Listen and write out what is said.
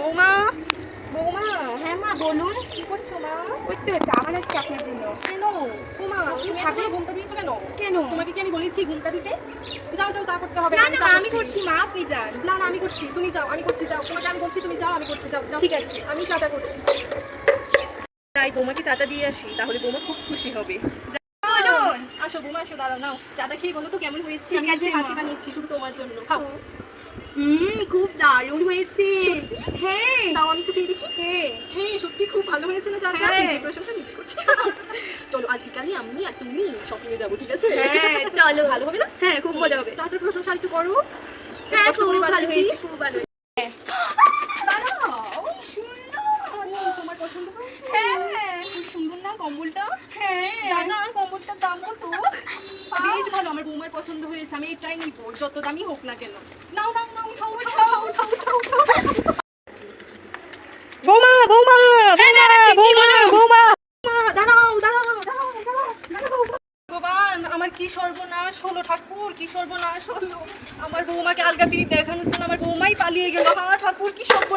বৌমা বৌমা হ্যাঁ মা বলুন কি করছ মা? ওই তো চা বানাচ্ছি আপনার জন্য। কেন? বৌমা তুমি ঠাকুরে ঘুমটা দিয়েছ কেন? কেন? তোমাকে কি আমি বলেছি ঘুমটা দিতে? যাও যাও চা করতে হবে। না আমি না আমি করছি। মা আপনি যান। না না আমি করছি তুমি যাও আমি করছি যাও। তোমাকে আমি বলছি তুমি যাও আমি করছি যাও যাও। ঠিক আছে। আমি চাটা করছি। তাই বৌমাকে চাটা দিয়ে আসি তাহলে বৌমা খুব খুশি হবে। আসো বৌমা আসো দাঁড়াও নাও। চাটা খেয়ে বলো তো কেমন হয়েছে? আমি আছে, নিজে হাতে বানিয়েছি শুধু তোমার জন্য। খাও। হুম? খুব দারুণ হয়েছে। হ্যাঁ। দাও আমি একটু খেয়ে দেখি? হ্যাঁ। হ্যাঁ সত্যি খুব ভালো হয়েছে না? হ্যাঁ। নিজে প্রশংসা নিজে করছি। চলো আজ বিকালে আমি আর তুমি শপিং এ যাব ঠিক আছে? হ্যাঁ, চলো। ভালো হবে না? হ্যাঁ খুব মজা হবে। চাটার প্রশংসা একটু করো। হ্যাঁ খুব ভালো হয়েছে। খুব ভালো। ও, তোমার পছন্দ হয়েছে? হ্যাঁ। খুব সুন্দর না কম্বলটা? হ্যাঁ। দাদা কম্বলটার দাম কত? বেশ ভালো আমার বৌমার পছন্দ হয়েছে আমি এটাই নিব যত দামি হোক না কেন। নাও নাও নাও উঠাও উঠাও উঠাও উঠাও উঠাও বৌমা বৌমা বৌমা বৌমা বৌমা। দাঁড়াও দাঁড়াও দাঁড়াও দাঁড়াও দাঁড়াও। ভগবান আমার কি সর্বনাশ হলো ঠাকুর কি সর্বনাশ হলো? আমার বৌমাকে আলগা পিড়ি দেখানোর জন্য আমার বৌমাই পালিয়ে গেল। হা ঠাকুর কি সর্বনাশ।